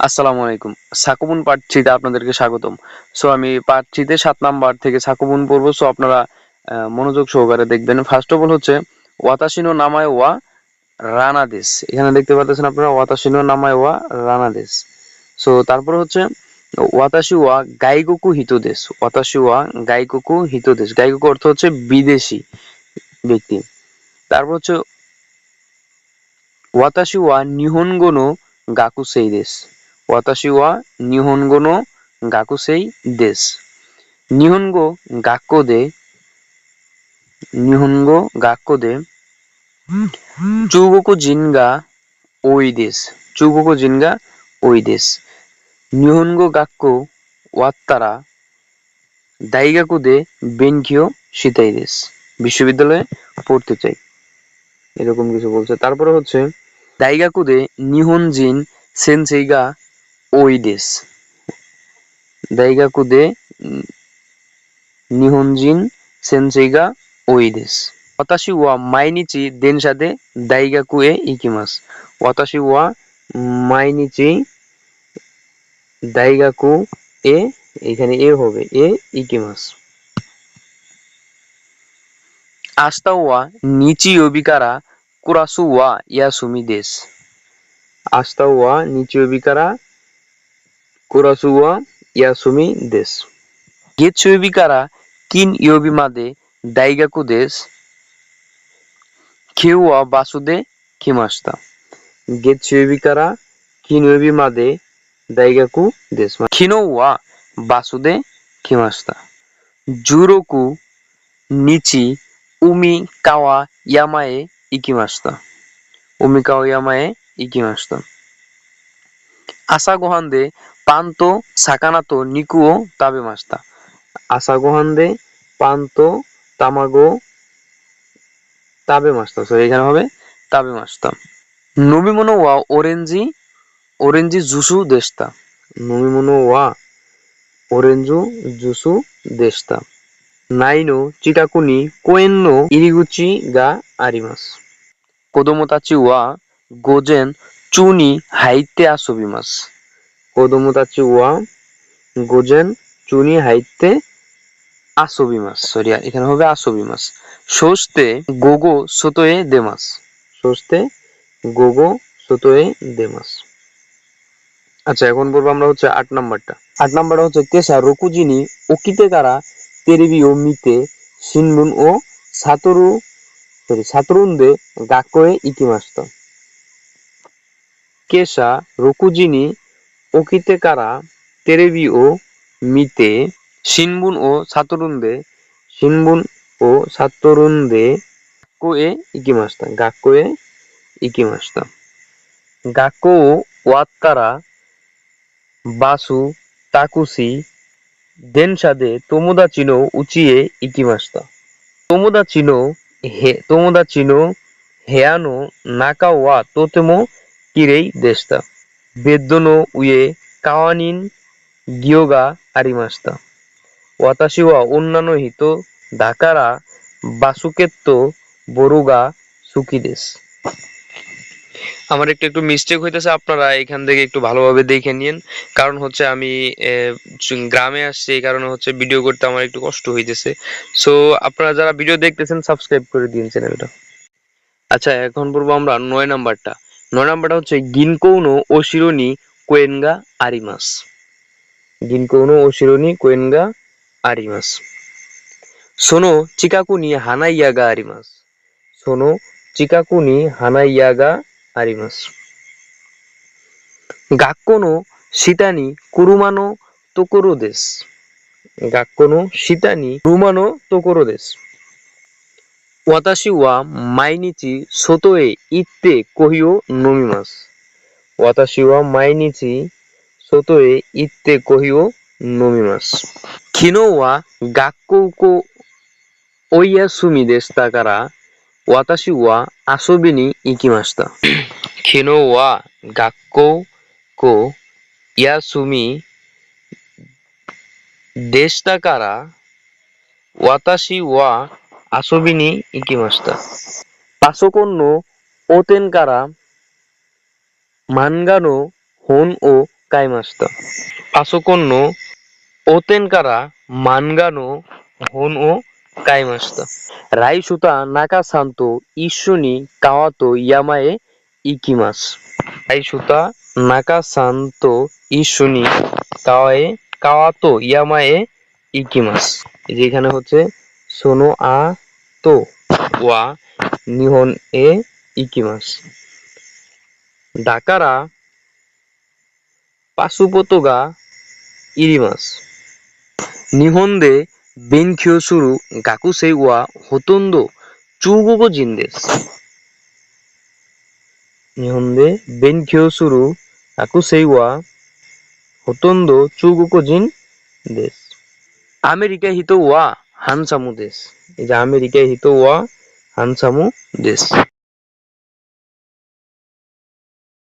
আসসালামু আলাইকুম। সাকুবুন পার্ট থ্রিতে আপনাদেরকে স্বাগতম। সো আমি পার্ট থ্রিতে সাত নাম্বার থেকে সাকুবুন পড়ব। সো আপনারা মনোযোগ সহকারে দেখবেন। ফার্স্ট অফ অল হচ্ছে, ওয়াতাসিনো নামায় ওয়া রানা দেশ এখানে দেখতে পাচ্ছেন আপনারা, ওয়াতাসিনো নামায় ওয়া রানা দেশ সো তারপরে হচ্ছে, ওয়াতাসি ওয়া গাইগোকু হিত দেশ ওয়াতাসি ওয়া গাইগোকু হিত দেশ গাইগোকু অর্থ হচ্ছে বিদেশি ব্যক্তি। তারপর হচ্ছে, ওয়াতাসি ওয়া নিহনগো গাকু সেই দেশ ওয়াতাসি ওয়া নিহনগো নো গাকুসেই দেশ। নিহনগো গাক্কো দে, নিহনগো গাক্কো দে। চুগোকো জিনগা ওই দেশ, চুগোকো জিনগা ওই দেশ। নিহনগো গাক্কো ওয়াত্তারা দাইগাকু দে বেনকিও সিতাই দেশ। বিশ্ববিদ্যালয়ে পড়তে চাই। এরকম কিছু বলছে। তারপরে হচ্ছে দাইগাকুদে নিহনজিন সেনসেইগা ওই দেশ। দাইগাকুদে উম, নিহনজিন সেনসেইগা ওই দেশ। ওয়াতাশি ওয়া মাইনিচি দেনশাদে দাইগাকু এ ইকিমাস ওয়াতাশি ওয়া মাইনিচি দাইগাকু এ এখানে এ হবে এ ইকিমাস আস্তা ওয়া নিচি অবিকারা কুরাসু ওয়া ইয়াসুমি দেশ। আস্তা ওয়া নিচি অবিকারা kurasuwa yasumi desu. Getsuyobi kara kin yobi made daigaku desu. Kyu wa basu de kimashita. Getsuyobi kara kin yobi made daigaku desu. Kino wa basu de kimashita. Juroku nichi umi kawa yama e ikimashita. 海川山へ行きました。朝ごはんでパンと魚と肉を食べました。朝ごはんでパンと卵を食べました。それ以外のべ食べました。飲み物はオレンジ、オレンジジュースでした。飲み物はオレンジジュースでした。内の？近くに公園の入り口があります。子供たちは午前 চুনি হাইতে আসবিমাস কোদমুতাচি ওয়া, গোজেন, চুনি হাইতে আসবিমাস sorry এখানে হবে আসবিমাস সস্তে গোগো সোতোয়ে দেমাস সস্তে গোগো সোতোয়ে দেমাস আচ্ছা এখন বলব আমরা হচ্ছে আট নাম্বারটা। আট নাম্বারটা হচ্ছে কেশা রকুজিনি ওকিতে কারা তেরিবি ও মিতে সিনবুন ও সাতরু সরি সাতরুন্দে গাকোয়ে ইতিমাস্তা কেশা রকুজিনি, ওকিতেকারা, তেরেবি ও মিতে, সিনবুন ও সাতরুন্দে, সিনবুন ও সাতরুন্দে কোয়ে ইকিমাস্তা গাকোয়ে ইকিমাস্তা। গাকো ও ওয়াত কারা বাসু, তাকুসি, দেনসাদে, তোমোদা চিনো উচিয়ে ইকিমাস্তা। তোমোদা চিনো হে, তোমোদা চিনো হেয়ানো, নাকাওয়া, তোতেমো কিরেই দেশতা বেদনো উয়ে কাওয়ানিন গিয়োগা আরিমাস্তা। ওয়াতাশিওয়া অন্যান্য হিত ধাকারা বাসুকেত্ত বরুগা সুখী দেশ। আমার একটু একটু মিস্টেক হইতেছে, আপনারা এখান থেকে একটু ভালোভাবে দেখে নিন কারণ হচ্ছে আমি গ্রামে আসছি, এই কারণে হচ্ছে ভিডিও করতে আমার একটু কষ্ট হইতেছে। সো আপনারা যারা ভিডিও দেখতেছেন সাবস্ক্রাইব করে দিন চ্যানেলটা আচ্ছা এখন পড়ব আমরা নয় নাম্বারটা। নয় নাম্বারটা হচ্ছে গিনকৌনো ও শিরোনি কোয়েনগা আরিমাস। গিনকৌনো ও শিরোনি কোয়েনগা আরিমাস। সোনো চিকাকুনি হানাইয়াগা আরিমাস। সোনো চিকাকুনি হানাইয়াগা আরিমাস। গাক্কনো সীতানি কুরুমানো তোকোরো দেশ গাক্কনো সীতানি কুরুমানো তোকোরো দেশ 私は毎日外へ行ってコーヒーを飲みます。私は毎日外へ行ってコーヒーを飲みます。昨日は学校をお休みでしたから、私は遊びに行きました。昨日は学校を休みでしたから、私は 遊びに行きました。パソコンの横転から漫画の本を কাই মাস্তা পাশকন্য ওতেনকারা মানগানো হন ও কাই মাস্তা রাই সুতা নাকা শান্ত ইশ্বনি কাওয়াতো ইয়ামায়ে ইকিমাস রাই সুতা নাকা শান্ত ইশ্বনি কাওয়ায়ে কাওয়াতো ইয়ামায়ে ইকিমাস এই যে এখানে হচ্ছে সোনো আ とは日本へ行きます。だから、パスポートがいります。日本で勉強する学生はほとんど中国人です。日本で勉強する学生はほとんど中国人です。アメリカ人は হানসামু দেশ এই যে আমেরিকায় হিত ওয়া হানসামু দেশ